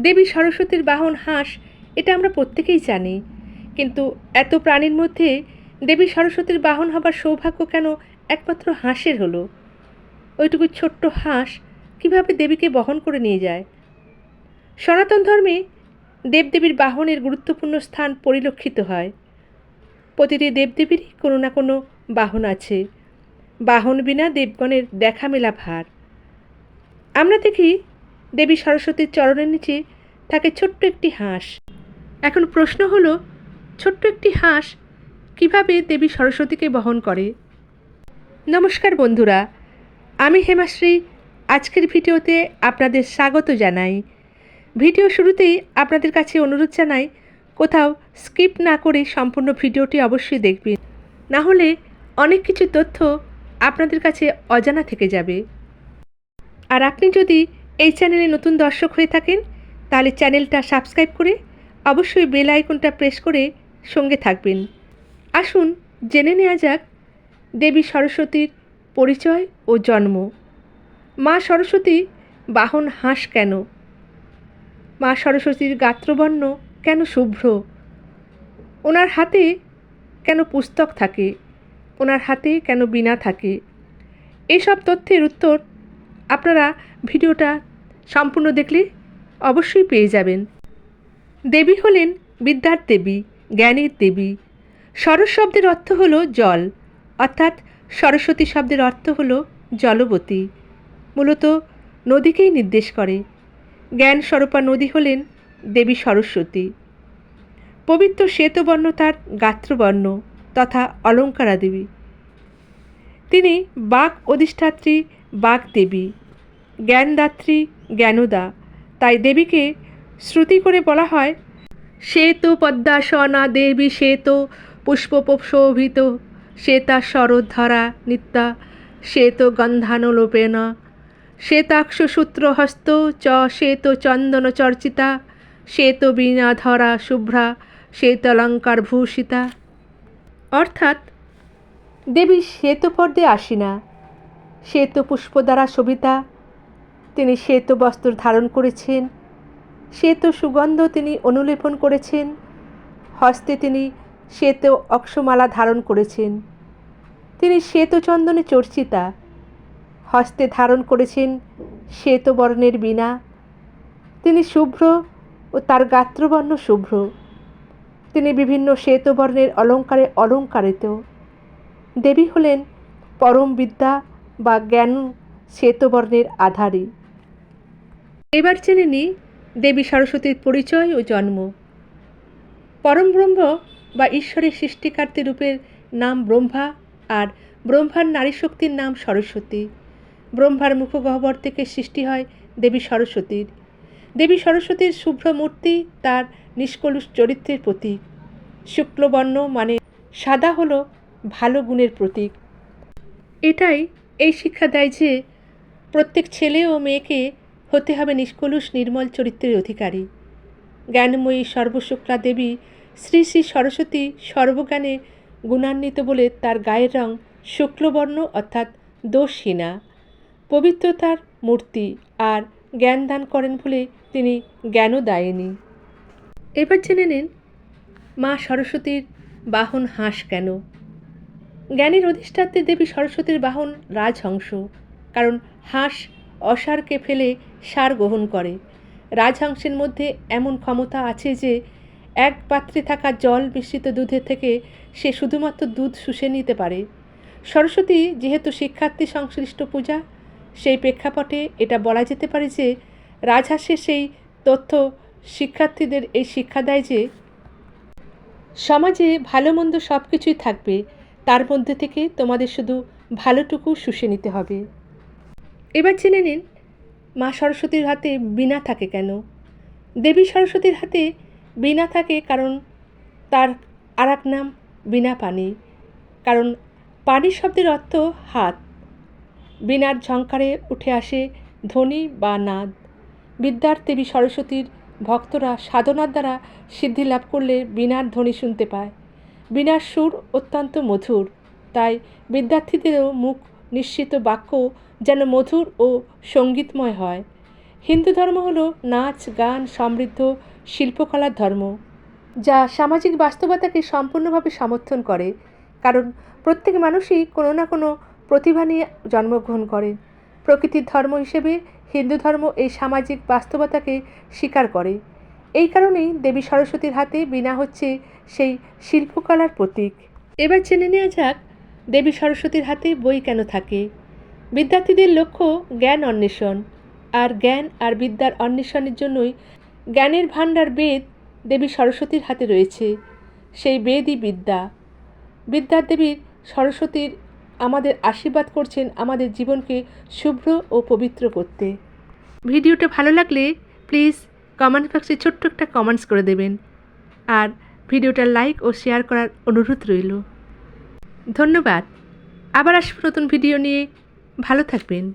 দেবী সরস্বতীর বাহন হাঁস, এটা আমরা প্রত্যেকেই জানি। কিন্তু এত প্রাণীর মধ্যে দেবী সরস্বতীর বাহন হবার সৌভাগ্য কেন একমাত্র হাঁসের হলো? ওইটুকু ছোট্ট হাঁস কীভাবে দেবীকে বহন করে নিয়ে যায়? সনাতন ধর্মে দেবদেবীর বাহনের গুরুত্বপূর্ণ স্থান পরিলক্ষিত হয়। প্রতিটি দেবদেবীরই কোনো না কোনো বাহন আছে। বাহন বিনা দেবগণের দেখা মেলা ভার। আমরা দেখি দেবী সরস্বতীর চরণের নিচে থাকে ছোট্ট একটি হাঁস। এখন প্রশ্ন হলো, ছোট্ট একটি হাঁস কীভাবে দেবী সরস্বতীকে বহন করে? নমস্কার বন্ধুরা, আমি হেমাশ্রী। আজকের ভিডিওতে আপনাদের স্বাগত জানাই। ভিডিও শুরুতেই আপনাদের কাছে অনুরোধ জানাই, কোথাও স্কিপ না করে সম্পূর্ণ ভিডিওটি অবশ্যই দেখবেন। না হলে অনেক কিছু তথ্য আপনাদের কাছে অজানা থেকে যাবে। আর আপনি যদি এই চ্যানেলে নতুন দর্শক হয়ে থাকেন, তাহলে চ্যানেলটা সাবস্ক্রাইব করে অবশ্যই বেল আইকনটা প্রেস করে সঙ্গে থাকবেন। আসুন, জেনে নেওয়া যাক দেবী সরস্বতীর পরিচয় ও জন্ম। মা সরস্বতী বাহন হাঁস কেন? মা সরস্বতীর গাত্রবর্ণ কেন শুভ্র? ওনার হাতে কেন পুস্তক থাকে? ওনার হাতে কেন বীণা থাকে? এসব তথ্যের উত্তর আপনারা ভিডিওটা সম্পূর্ণ দেখলে অবশ্যই পেয়ে যাবেন। দেবী হলেন বিদ্যার দেবী, জ্ঞানের দেবী। সরস শব্দের অর্থ হলো জল, অর্থাৎ সরস্বতী শব্দের অর্থ হলো জলবতী, মূলত নদীকেই নির্দেশ করে। জ্ঞান স্বরূপা নদী হলেন দেবী সরস্বতী। পবিত্র শ্বেতবর্ণ তার গাত্রবর্ণ তথা অলঙ্কারা দেবী তিনি বাক অধিষ্ঠাত্রী বাক দেবী। জ্ঞানদাত্রী জ্ঞানদা। তাই দেবীকে শ্রুতি করে বলা হয়, শ্বেত পদ্মাসনা দেবী শ্বেত পুষ্পশোভিত শ্বেতা শরোদ্ধরা নিত্যা, শ্বেত গন্ধানুলোপেন, শ্বেতাক্ষ সূত্রহস্ত চ, শ্বেত চন্দন চর্চিতা, শ্বেত বীণাধরা শুভ্রা শ্বেতালঙ্কার ভূষিতা। অর্থাৎ দেবী শ্বেতপর্দে আসিনা, শ্বেত পুষ্প দ্বারা শোভিতা তিনি শ্বেত বস্ত্র ধারণ করেছেন, শ্বেত সুগন্ধ তিনি অনুলেপন করেছেন, হস্তে তিনি শ্বেত অক্ষমালা ধারণ করেছেন। তিনি শ্বেত চন্দনে চর্চিতা, হস্তে ধারণ করেছেন শ্বেত বর্ণের বীণা। তিনি শুভ্র ও তার গাত্রবর্ণ শুভ্র। তিনি বিভিন্ন শ্বেতবর্ণের অলঙ্কারে অলঙ্কারিত। দেবী হলেন পরম বিদ্যা বা জ্ঞান শ্বেতবর্ণের আধারী। এবার জেনে নিই দেবী সরস্বতীর পরিচয় ও জন্ম। পরম ব্রহ্ম বা ঈশ্বরের সৃষ্টিকার্তী রূপের নাম ব্রহ্মা আর ব্রহ্মার নারী শক্তির নাম সরস্বতী। ব্রহ্মার মুখগহ্বর থেকে সৃষ্টি হয় দেবী সরস্বতীর। দেবী সরস্বতীর শুভ্র মূর্তি তার নিষ্কলুষ চরিত্রের প্রতীক। শুক্লবর্ণ মানে সাদা হলো ভালো গুণের প্রতীক। এটাই এই শিক্ষা দেয় যে প্রত্যেক ছেলে ও মেয়েকে হতে হবে নিষ্কলুষ, নির্মল চরিত্রের অধিকারী। জ্ঞানময়ী সর্বশুক্লা দেবী শ্রী শ্রী সরস্বতী সর্বজ্ঞানে গুণান্বিত বলে তার গায়ের রং শুক্লবর্ণ অর্থাৎ দোষহীনা। পবিত্রতার মূর্তি আর জ্ঞান দান করেন বলে তিনি জ্ঞানও দায়নি। এবার জেনে নিন, মা সরস্বতীর বাহন হাঁস কেন? জ্ঞানের অধিষ্ঠাত্রী দেবী সরস্বতীর বাহন রাজহংস, কারণ হাঁস অসারকে ফেলে সার গ্রহণ করে। রাজহংসের মধ্যে এমন ক্ষমতা আছে যে, এক পাত্রে থাকা জল মিশ্রিত দুধের থেকে সে শুধুমাত্র দুধ শুষে নিতে পারে। সরস্বতী যেহেতু শিক্ষার্থী সংশ্লিষ্ট পূজা, সেই প্রেক্ষাপটে এটা বলা যেতে পারে যে রাজহাঁসের সেই তথ্য শিক্ষার্থীদের এই শিক্ষা দেয় যে, সমাজে ভালো মন্দ সব কিছুই থাকবে, তার মধ্যে থেকে তোমাদের শুধু ভালোটুকু শুষে নিতে হবে। এবার জেনে নিন, মা সরস্বতীর হাতে বীণা থাকে কেন? দেবী সরস্বতীর হাতে বীণা থাকে কারণ তার আর এক নাম বীণা পানি। কারণ পানি শব্দের অর্থ হাত। বীণার ঝঙ্কারে উঠে আসে ধ্বনি বা নাদ। বিদ্যার দেবী সরস্বতীর ভক্তরা সাধনার দ্বারা সিদ্ধি লাভ করলে বীণার ধ্বনি শুনতে পায়। বীণার সুর অত্যন্ত মধুর, তাই বিদ্যার্থীদেরও মুখ নিশ্চিত বাক্য যেন মধুর ও সঙ্গীতময় হয়। হিন্দু ধর্ম হল নাচ, গান, সমৃদ্ধ শিল্পকলার ধর্ম, যা সামাজিক বাস্তবতাকে সম্পূর্ণভাবে সমর্থন করে, কারণ প্রত্যেক মানুষই কোনো না কোনো প্রতিভা নিয়ে জন্মগ্রহণ করে। প্রকৃতির ধর্ম হিসেবে হিন্দু ধর্ম এই সামাজিক বাস্তবতাকে স্বীকার করে। এই কারণেই দেবী সরস্বতীর হাতে বিনা হচ্ছে সেই শিল্পকলার প্রতীক। এবার জেনে নেওয়া যাক দেবী সরস্বতীর হাতে বই কেন থাকে? বিদ্যার্থীদের লক্ষ্য জ্ঞান অন্বেষণ। আর জ্ঞান আর বিদ্যার অন্বেষণের জন্যই জ্ঞানের ভাণ্ডার বেদ দেবী সরস্বতীর হাতে রয়েছে। সেই বেদই বিদ্যা। বিদ্যার দেবীর সরস্বতীর আমাদের আশীর্বাদ করছেন আমাদের জীবনকে শুভ্র ও পবিত্র করতে। ভিডিওটা ভালো লাগলে প্লিজ কমেন্ট বক্সে ছোট্ট একটা কমেন্টস করে দেবেন। আর ভিডিওটা লাইক ও শেয়ার করার অনুরোধ রইল। ধন্যবাদ। আবার আসব নতুন ভিডিও নিয়ে। ভালো থাকবেন।